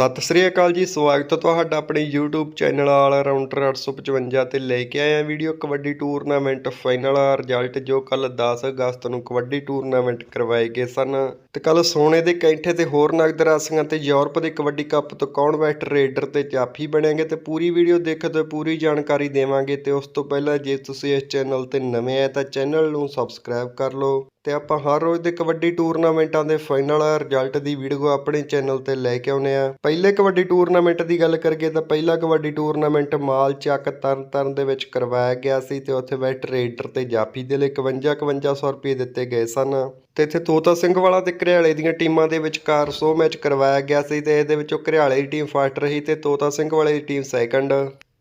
ਸਤਿ ਸ੍ਰੀ ਅਕਾਲ ਜੀ, ਸਵਾਗਤ ਹੈ ਤੁਹਾਡਾ ਆਪਣੇ YouTube ਚੈਨਲ ਆਲ ਰਾਊਂਡਰ 855 ਤੇ ਲੈ ਕੇ ਆਇਆ video kabaddi tournament final result ਜੋ ਕੱਲ 10 ਅਗਸਤ ਨੂੰ ਕਬੱਡੀ ਟੂਰਨਾਮੈਂਟ ਕਰਵਾਏ ਗਏ ਸਨ। ਤੇ ਕੱਲ ਸੋਨੇ ਦੇ ਕੈਂਠੇ ਤੇ ਹੋਰ ਨਗਦ ਰਾਸ਼ੀਆਂ ਤੇ ਯੂਰਪ ਦੇ ਕਬੱਡੀ ਕੱਪ ਤੋਂ ਕੌਣ ਬੈਸਟ ਰੇਡਰ ਤੇ ਜਾਫੀ ਬਣੇਗੇ ਤੇ ਪੂਰੀ ਵੀਡੀਓ ਦੇਖਦੇ ਹੋਏ ਪੂਰੀ ਜਾਣਕਾਰੀ ਦੇਵਾਂਗੇ ਤੇ ਉਸ ਤੋਂ ਪਹਿਲਾਂ ਜੇ ਤੁਸੀਂ ਇਸ ਚੈਨਲ ਤੇ ਨਵੇਂ ਆਏ ਤਾਂ ਚੈਨਲ ਨੂੰ ਸਬਸਕ੍ਰਾਈਬ ਕਰ ਲਓ। ਅਤੇ ਆਪਾਂ ਹਰ ਰੋਜ਼ ਦੇ ਕਬੱਡੀ ਟੂਰਨਾਮੈਂਟਾਂ ਦੇ ਫਾਈਨਲ ਰਿਜ਼ਲਟ ਦੀ ਵੀਡੀਓ ਆਪਣੇ ਚੈਨਲ ਤੇ ਲੈ ਕੇ ਆਉਨੇ ਆ ਪਹਿਲੇ ਕਬੱਡੀ ਟੂਰਨਾਮੈਂਟ ਦੀ ਗੱਲ ਕਰੀਏ ਤਾਂ ਪਹਿਲਾ ਕਬੱਡੀ ਟੂਰਨਾਮੈਂਟ ਮਾਲ ਚੱਕ ਤਰਨ ਤਾਰਨ ਦੇ ਵਿੱਚ ਕਰਵਾਇਆ ਗਿਆ ਸੀ ਤੇ ਉੱਥੇ ਬੈਸਟ ਰੇਡਰ ਤੇ ਜਾਫੀ ਦੇ ਲਈ 51 5100 ਰੁਪਏ ਦਿੱਤੇ ਗਏ ਸਨ। ਤੇ ਇੱਥੇ ਤੋਤਾ ਸਿੰਘ ਵਾਲਾ ਤੇ ਘਰਿਆਲੇ ਦੀਆਂ ਟੀਮਾਂ ਦੇ ਵਿਚਕਾਰ 100 ਮੈਚ ਕਰਵਾਇਆ ਗਿਆ ਸੀ ਤੇ ਇਹਦੇ ਵਿੱਚੋਂ ਘਰਿਆਲੇ ਦੀ ਟੀਮ ਫਸਟ ਰਹੀ ਤੇ ਤੋਤਾ ਸਿੰਘ ਵਾਲੇ ਦੀ ਟੀਮ ਸੈਕੰਡ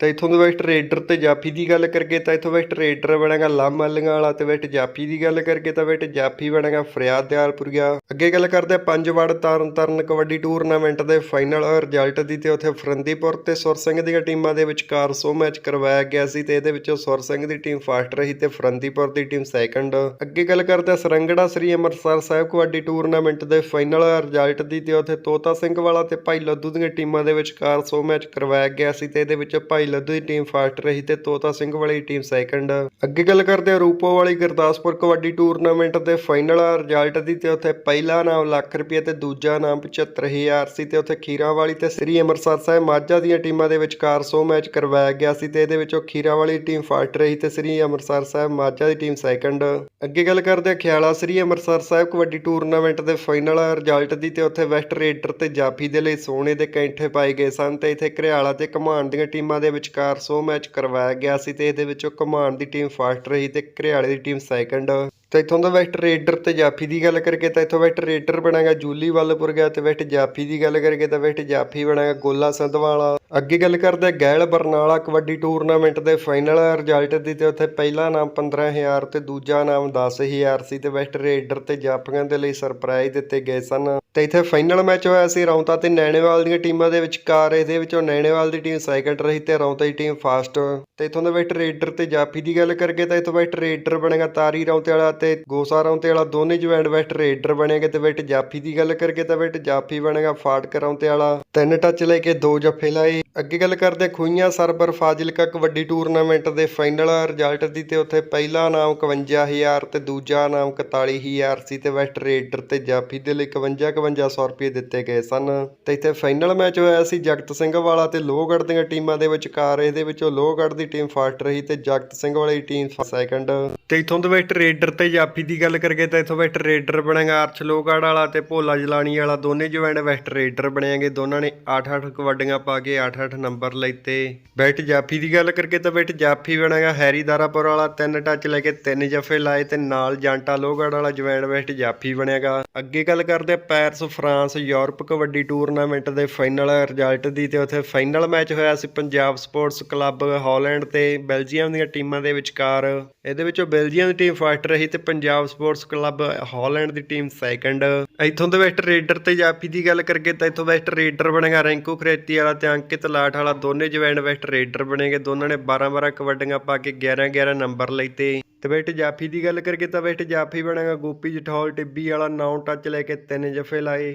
ਤੇ ਇਥੋਂ ਦੇ ਵੈਸਟ ਰੇਡਰ ਤੇ ਜਾਫੀ ਦੀ ਗੱਲ ਕਰਕੇ ਤਾਂ ਇਥੋਂ ਵੈਸਟ ਰੇਡਰ ਬਣੇਗਾ ਲੰਮ ਵਾਲਾ ਤੇ ਵੈਸਟ ਜਾਫੀ ਦੀ ਗੱਲ ਕਰਕੇ ਤਾਂ ਵੈਸਟ ਜਾਫੀ ਬਣੇਗਾ ਫਰਿਆਦ ਦਿਆਲਪੁਰੀਆ ਅੱਗੇ ਗੱਲ ਕਰਦੇ ਆ ਪੰਜ ਵੜ ਤਰਨ ਤਾਰਨ ਕਬੱਡੀ ਟੂਰਨਾਮੈਂਟ ਦੇ ਫਾਈਨਲ ਰਿਜ਼ਲਟ ਦੀ, ਤੇ ਉੱਥੇ ਫਰੰਦੀਪੁਰ ਤੇ ਸੁਰ ਸਿੰਘ ਦੀਆਂ ਟੀਮਾਂ ਦੇ ਵਿਚਕਾਰ ਸੋ ਮੈਚ ਕਰਵਾਇਆ ਗਿਆ ਸੀ, ਤੇ ਇਹਦੇ ਵਿੱਚੋਂ ਸੁਰ ਸਿੰਘ ਦੀ ਟੀਮ ਫਸਟ ਰਹੀ ਤੇ ਫਰੰਦੀਪੁਰ ਦੀ ਟੀਮ ਸੈਕੰਡ ਅੱਗੇ ਗੱਲ ਕਰਦੇ ਆ ਸਰੰਗੜਾ ਸ੍ਰੀ ਅੰਮ੍ਰਿਤਸਰ ਸਾਹਿਬ ਕਬੱਡੀ ਟੂਰਨਾਮੈਂਟ ਦੇ ਫਾਈਨਲ ਰਿਜ਼ਲਟ ਦੀ, ਤੇ ਉੱਥੇ ਤੋਤਾ ਸਿੰਘ ਵਾਲਾ ਤੇ ਭਾਈ ਲੱਦੂ ਦੀਆਂ ਟੀਮਾਂ ਦੇ ਵਿਚਕਾਰ ਸੋ ਮੈਚ ਕਰਵਾਇਆ ਗਿਆ ਸੀ, ਤੇ ਇਹਦੇ ਵਿੱਚ ਭਾਈ ਲੱਧੂ ਦੀ ਟੀਮ ਫਸਟ ਰਹੀ ਤੇ ਤੋਤਾ ਸਿੰਘ ਵਾਲੀ ਟੀਮ ਸੈਕੰਡ ਅੱਗੇ ਗੱਲ ਕਰਦੇ ਆ ਰੂਪੋ ਵਾਲੀ ਗੁਰਦਾਸਪੁਰ ਕਬੱਡੀ ਟੂਰਨਾਮੈਂਟ ਦੇ ਫਾਈਨਲ ਰਿਜ਼ਲਟ ਦੀ ਤੇ ਉੱਥੇ ਪਹਿਲਾ ਨਾਮ ਲੱਖ ਰੁਪਏ ਤੇ ਦੂਜਾ ਨਾਮ 75000 ਸੀ ਤੇ ਉੱਥੇ ਖੀਰਾ ਵਾਲੀ ਤੇ ਸ੍ਰੀ ਅੰਮ੍ਰਿਤਸਰ ਸਾਹਿਬ ਮਾਝਾ ਦੀਆਂ ਟੀਮਾਂ ਦੇ ਵਿਚਕਾਰ 100 ਮੈਚ ਕਰਵਾਇਆ ਗਿਆ ਸੀ ਤੇ ਇਹਦੇ ਵਿੱਚੋਂ ਖੀਰਾ ਵਾਲੀ ਟੀਮ ਫਸਟ ਰਹੀ ਤੇ ਸ੍ਰੀ ਅੰਮ੍ਰਿਤਸਰ ਸਾਹਿਬ ਮਾਝਾ ਦੀ ਟੀਮ ਸੈਕੰਡ ਅੱਗੇ ਗੱਲ ਕਰਦੇ ਆ ਖਿਆਲਾ ਸ੍ਰੀ ਅੰਮ੍ਰਿਤਸਰ ਸਾਹਿਬ ਕਬੱਡੀ ਟੂਰਨਾਮੈਂਟ ਦੇ ਫਾਈਨਲ ਰਿਜ਼ਲਟ ਦੀ ਤੇ ਉੱਥੇ ਵੈਸਟ ਰੇਡਰ ਤੇ ਜਾਫੀ ਦੇ ਲਈ ਸੋਨੇ ਦੇ ਕੈਂਠੇ ਪਾਏ ਗਏ ਸਨ ਤੇ ਇੱਥੇ ਘਰਿਆਲਾ ਤੇ ਘਮਾਣ ਦੀਆਂ ਟੀਮਾਂ ਦੇ ਵਿਚਕਾਰ 100 ਮੈਚ ਕਰਵਾਇਆ ਗਿਆ ਸੀ ਤੇ ਇਹਦੇ ਵਿੱਚੋਂ ਘਮਾਣ ਦੀ ਟੀਮ ਫਸਟ ਰਹੀ ਤੇ ਘਰਿਆਲੇ ਦੀ ਟੀਮ ਸੈਕੰਡ। ਤੇ ਇਥੋਂ ਦਾ ਵੈਸਟ ਰੇਡਰ ਤੇ ਜਾਫੀ ਦੀ ਗੱਲ ਕਰਕੇ ਤਾਂ ਇਥੋਂ ਵੈਸਟ ਰੇਡਰ ਬਣਾਗਾ ਜੂਲੀ ਵੱਲਪੁਰ ਗਿਆ ਤੇ ਵੈਸਟ ਜਾਫੀ ਦੀ ਗੱਲ ਕਰਕੇ ਤਾਂ ਵੈਸਟ ਜਾਫੀ ਬਣਾਗਾ ਗੋਲਾ ਸੰਧਵਾਲਾ। ਅੱਗੇ ਗੱਲ ਕਰਦੇ ਗੈਲ ਬਰਨਾਲਾ ਕਬੱਡੀ ਟੂਰਨਾਮੈਂਟ ਦੇ ਫਾਈਨਲ ਰਿਜ਼ਲਟ ਦੀ ਤੇ ਉੱਥੇ ਪਹਿਲਾ ਨਾਮ 15000 ਤੇ ਦੂਜਾ ਨਾਮ 10000 ਸੀ ਤੇ ਵੈਸਟ ਰੇਡਰ ਤੇ ਜਾਫੀਆਂ ਦੇ ਲਈ ਸਰਪ੍ਰਾਈਜ਼ ਦਿੱਤੇ ਗਏ ਸਨ। ਤੇ ਇੱਥੇ ਫਾਈਨਲ ਮੈਚ ਹੋਇਆ ਸੀ, ਰੌਂਤਾ ਤੇ ਨੈਣੇਵਾਲ ਦੀਆਂ ਟੀਮਾਂ ਦੇ ਵਿਚਕਾਰ, ਇਹਦੇ ਵਿੱਚੋਂ ਨੈਣੇਵਾਲ ਦੀ ਟੀਮ ਸੈਕੰਡ ਰਹੀ ਤੇ ਰੌਂਤਾ ਦੀ ਟੀਮ ਫਾਸਟ ਤੇ ਇਥੋਂ ਦਾ ਵੈਸਟ ਰੇਡਰ ਤੇ ਜਾਫੀ ਦੀ ਗੱਲ ਕਰਕੇ ਤਾਂ ਇਥੋਂ ਵੈਸਟ ਰੇਡਰ ਬਣੇਗਾ ਤਾਰੀ ਰੌਂਤੇ ਵਾਲਾ ਤੇ ਗੋਸਾ ਰੌਂਤੇ ਵਾਲਾ, ਦੋਨੇ ਜੁਆਇੰਟ ਵੈਸਟ ਰੇਡਰ ਬਣੇਗੇ ਤੇ ਵੈਸਟ ਜਾਫੀ ਦੀ ਗੱਲ ਕਰਕੇ ਤਾਂ ਵੈਸਟ ਜਾਫੀ ਬਣੇਗਾ ਫਾਟਕ ਰੌਂਤੇ ਵਾਲਾ। ਤਿੰਨ ਟੱਚ ਲੈ ਕੇ ਦੋ ਜੱਫੇ ਲਾਏ। ਅੱਗੇ ਗੱਲ ਕਰਦੇ ਆ ਖੂਈਆਂ ਸਰਬਰ ਫਾਜ਼ਿਲਕਾ ਕਬੱਡੀ ਟੂਰਨਾਮੈਂਟ ਦੇ ਫਾਈਨਲ ਰਿਜ਼ਲਟ ਦੀ ਤੇ ਉੱਥੇ ਪਹਿਲਾ ਨਾਮ 51000 ਤੇ ਦੂਜਾ ਨਾਮ 41000 ਸੀ ਤੇ ਵੈਸਟ ਰੇਡਰ ਤੇ ਜਾਫੀ ਦੇ ਲਈ 51 5100 ਰੁਪਏ ਦਿੱਤੇ ਗਏ ਸਨ। ਤੇ ਇੱਥੇ ਫਾਈਨਲ ਮੈਚ ਹੋਇਆ ਸੀ ਜਗਤ ਸਿੰਘ ਵਾਲਾ ਤੇ ਲੋਹਗੜ੍ਹ ਦੀਆਂ ਟੀਮਾਂ ਦੇ ਵਿਚਕਾਰ। ਇਹਦੇ ਵਿੱਚੋਂ ਲੋਹਗੜ੍ਹ ਦੀ ਟੀਮ ਫਸਟ ਰਹੀ ਤੇ ਜਗਤ ਸਿੰਘ ਵਾਲੀ ਟੀਮ ਸੈਕੰਡ। ਤੇ ਇਥੋਂ ਦੇ ਵੈਸਟ ਰੇਡਰ ਤੇ ਜਾਫੀ ਦੀ ਗੱਲ ਕਰੀਏ ਤਾਂ ਇਥੋਂ ਵੈਸਟ ਰੇਡਰ ਬਣੇਗਾ ਅਰਸ਼ ਲੋਹਗੜ੍ਹ ਵਾਲਾ ਤੇ ਭੋਲਾ ਜਲਾਣੀ ਵਾਲਾ। ਦੋਨੇ ਜੁਆਇੰਟ ਵੈਸਟ ਰੇਡਰ ਬਣੇਗੇ। ਦੋਨਾਂ ਨੇ 8-8 ਕਬੱਡੀਆਂ ਪਾ ਕੇ 8-8 ਨੰਬਰ ਲੈਤੇ ਬੈਟ ਜਾਫੀ ਦੀ ਗੱਲ ਕਰਕੇ ਤਾਂ ਬੈਟ ਜਾਫੀ ਬਣੇਗਾ ਹੈਰੀ ਦਾਰਾਪੁਰ ਵਾਲਾ। ਤਿੰਨ ਟੱਚ ਲੈ ਕੇ ਤਿੰਨ ਜਫੇ ਲਾਏ ਤੇ ਨਾਲ ਜਾਂਟਾ ਲੋਹਗੜ੍ਹ ਵਾਲਾ ਜੁਆਇੰਟ ਵੈਸਟ ਜਾਫੀ ਬਣੇਗਾ। ਅੱਗੇ ਗੱਲ ਕਰਦੇ ਆ Paris France Europe kabaddi tournament ਦੇ ਫਾਈਨਲ ਰਿਜ਼ਲਟ ਦੀ ਤੇ ਉੱਥੇ ਫਾਈਨਲ ਮੈਚ ਹੋਇਆ ਸੀ ਪੰਜਾਬ ਸਪੋਰਟਸ ਕਲੱਬ ਹਾਲੈਂਡ ਤੇ ਬੈਲਜੀਅਮ ਦੀਆਂ ਟੀਮਾਂ ਦੇ ਵਿਚਕਾਰ। ਇਹਦੇ ਵਿੱਚੋਂ ਬੈਲਜੀਅਮ ਦੀ ਟੀਮ ਫਸਟ ਰਹੀ ਤੇ ਪੰਜਾਬ ਸਪੋਰਟਸ ਕਲੱਬ ਹਾਲੈਂਡ ਦੀ ਟੀਮ ਸੈਕੰਡ। ਇੱਥੋਂ ਦੇ ਵੈਸਟ ਰੇਡਰ ਤੇ ਜਾਫੀ ਦੀ ਗੱਲ ਕਰਕੇ ਤਾਂ ਇੱਥੋਂ ਵੈਸਟ ਰੇਡਰ ਬਣੇਗਾ, ਰੈਂਕੂ ਖਰੇਤੀ ਵਾਲਾ ਤੇ ਅੰਕਿਤ ਲਾਠ ਵਾਲਾ, ਦੋਨੇ ਜਵੈਂਡ ਵੈਸਟ ਰੇਡਰ ਬਣੇਗੇ, ਦੋਨਾਂ ਨੇ 12 12 ਕਬੱਡੀਆਂ ਪਾ ਕੇ 11 11 ਨੰਬਰ ਲਈਤੇ ਤੇ ਵੈਸਟ ਜਾਫੀ ਦੀ ਗੱਲ ਕਰਕੇ ਤਾਂ ਵੈਸਟ ਜਾਫੀ ਬਣੇਗਾ, ਗੋਪੀ ਜਠੌਲ, ਟਿੱਬੀ ਵਾਲਾ 9 ਟੱਚ ਲੈ ਕੇ ਤਿੰਨ ਜਫੇ ਲਾਏ।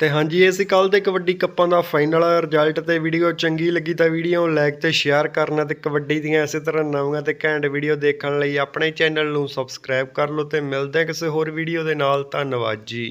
ਤੇ ਹਾਂਜੀ ਇਹ ਸੀ ਕੱਲ ਦੇ ਕਬੱਡੀ ਕੱਪਾਂ ਦਾ ਫਾਈਨਲ ਰਿਜ਼ਲਟ ਤੇ ਵੀਡੀਓ ਚੰਗੀ ਲੱਗੀ ਤਾਂ ਵੀਡੀਓ ਨੂੰ ਲਾਈਕ ਤੇ ਸ਼ੇਅਰ ਕਰਨਾ ਤੇ ਕਬੱਡੀ ਦੀਆਂ ਇਸੇ ਤਰ੍ਹਾਂ ਨਵੀਆਂ ਤੇ ਘੈਂਟ ਵੀਡੀਓ ਦੇਖਣ ਲਈ ਆਪਣੇ ਚੈਨਲ ਨੂੰ ਸਬਸਕ੍ਰਾਈਬ ਕਰ ਲਓ ਤੇ ਮਿਲਦੇ ਹਾਂ ਕਿਸੇ ਹੋਰ ਵੀਡੀਓ ਦੇ ਨਾਲ, ਧੰਨਵਾਦ ਜੀ।